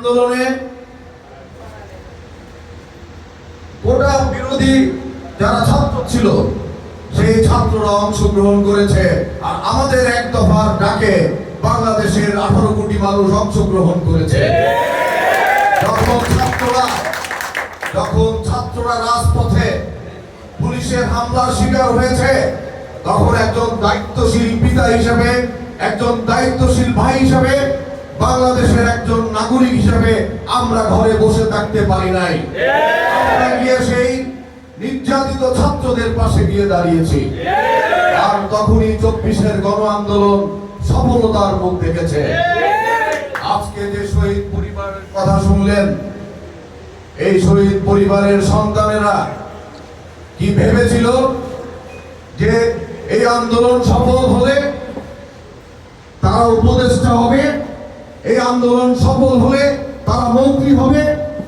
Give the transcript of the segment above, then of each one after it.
আন্দোলনে কোটা বিরোধী যারা ছাত্র ছিল, সেই ছাত্ররা অংশগ্রহণ করেছে। আর আমাদের এক দফার ডাকে বাংলাদেশের আঠারো কোটি মানুষ অংশগ্রহণ করেছে। যখন ছাত্ররা যখন ছাত্ররা রাজপথে পুলিশের হামলার শিকার হয়েছে, তখন একজন দায়িত্বশীল পিতা হিসেবে, একজন দায়িত্বশীল ভাই হিসেবে বাংলাদেশের একজন নাগরিক হিসেবে আমরা ঘরে বসে থাকতে পারি নাই। আমরা গিয়ে সেই নির্যাতিত ছাত্রদের পাশে গিয়ে দাঁড়িয়েছি। আর তখনই চব্বিশের গণ আন্দোলন সফলতার মুখ দেখেছে। আজকে যে শহীদ পরিবারের কথা শুনলেন, এই শহীদ পরিবারের সন্তানেরা কি ভেবেছিল যে এই আন্দোলন সফল হলে তারা উপদেষ্টা হবে? এই আন্দোলন সফল হলে তারা মন্ত্রী হবে।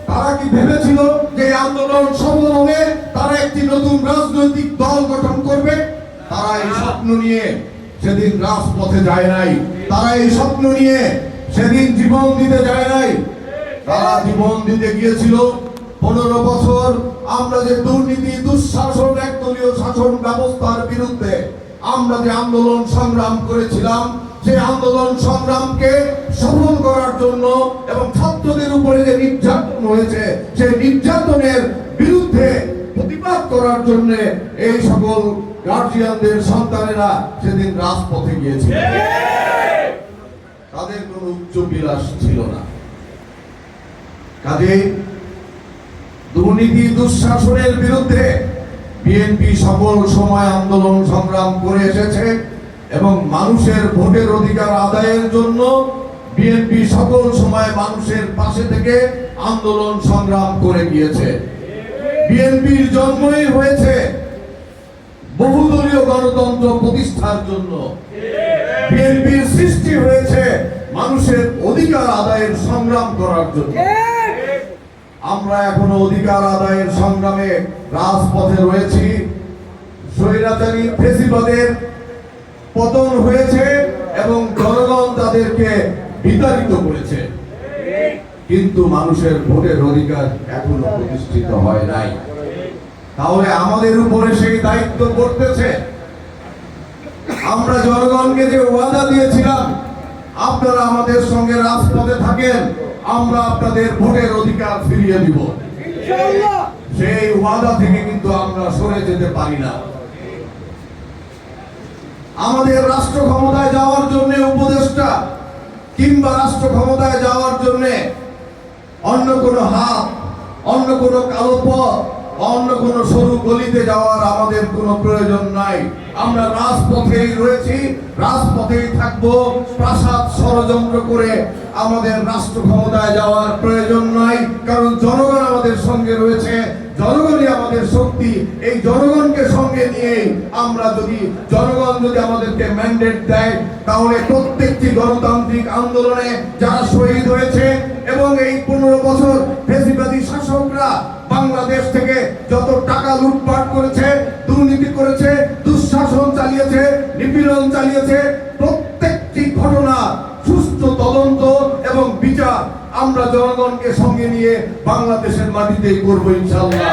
তারা কি ভেবেছিল যে আন্দোলন সফল হলে তারা একটি নতুন রাজনৈতিক দল গঠন করবে? তারা এই স্বপ্ন নিয়ে সেদিন রাজপথে যায় নাই। তারা এই স্বপ্ন নিয়ে সেদিন জীবন দিতে যায় নাই। তারা জীবন দিতে গিয়েছিল। পনেরো বছর আমরা যে দুর্নীতি, দুঃশাসন, একদলীয় শাসন ব্যবস্থার বিরুদ্ধে আমরা যে আন্দোলন সংগ্রাম করেছিলাম সেই আন্দোলন সংগ্রামকে সফল করার জন্য এবং ছাত্রদের উপরে যে নির্যাতন হয়েছে, সেই নির্যাতনের বিরুদ্ধে প্রতিবাদ করার জন্য এই সকল গার্জিয়ানদের সন্তানেরা সেদিন রাজপথে গিয়েছিল। তাদের কোনো উচ্চ বিলাস ছিল না। কাজে দুর্নীতি, দুঃশাসনের বিরুদ্ধে বিএনপি সকল সময় আন্দোলন সংগ্রাম করে এসেছে। এবং মানুষের ভোটের অধিকার আদায়ের জন্য বিএনপি সকল সময় মানুষের পাশে থেকে আন্দোলন সংগ্রাম করে গিয়েছে। বিএনপির জন্মই হয়েছে বহুদলীয় গণতন্ত্র প্রতিষ্ঠার জন্য। বিএনপির সৃষ্টি হয়েছে মানুষের অধিকার আদায়ের সংগ্রাম করার জন্য। আমরা এখনও অধিকার আদায়ের সংগ্রামে রাজপথে রয়েছি। স্বৈরাচারী ফেসিবাদের পতন হয়েছে এবং জনগণ তাদেরকে বিতাড়িত করেছে। কিন্তু মানুষের ভোটের অধিকার এখনও প্রতিষ্ঠিত হয় নাই। তাহলে আমাদের উপরে সেই দায়িত্ব পড়তেছে। আমরা জনগণকে যে ওয়াদা দিয়েছিলাম আপনারা আমাদের সঙ্গে রাজপথে থাকেন আমরা আপনাদের ভোটের অধিকার ফিরিয়ে দিব। সেই ওয়াদা থেকে কিন্তু আমরা সরে যেতে পারি না। আমাদের রাষ্ট্র ক্ষমতায় যাওয়ার জন্য উপদেষ্টা কিংবা রাষ্ট্র ক্ষমতায় যাওয়ার জন্য অন্য কোনো হাত, অন্য কোনো কালো পথ অন্য কোনো সরু গলিতে যাওয়ার আমাদের কোনো প্রয়োজন নাই। আমরা রাজপথেই রয়েছি, রাজপথেই থাকব, প্রাসাদ ষড়যন্ত্র করে আমাদের রাষ্ট্র ক্ষমতায় যাওয়ার প্রয়োজন নাই, কারণ জনগণ আমাদের সঙ্গে রয়েছে জনগণই আমাদের শক্তি এই জনগণকে সঙ্গে নিয়েই আমরা যদি জনগণ যদি আমাদেরকে ম্যান্ডেট দেয়, তাহলে প্রত্যেকটি গণতান্ত্রিক আন্দোলনে যারা শহীদ হয়েছে এবং এই পনেরো বছর ফেসিবাদী শাসকরা বাংলাদেশ থেকে যত টাকা লুটপাট করেছে, দুর্নীতি করেছে, দুঃশাসন চালিয়েছে, নিপীড়ন চালিয়েছে, প্রত্যেকটি ঘটনা সুষ্ঠু তদন্ত এবং বিচার আমরা জনগণকে সঙ্গে নিয়ে বাংলাদেশের মাটিতেই করব ইনশাল্লাহ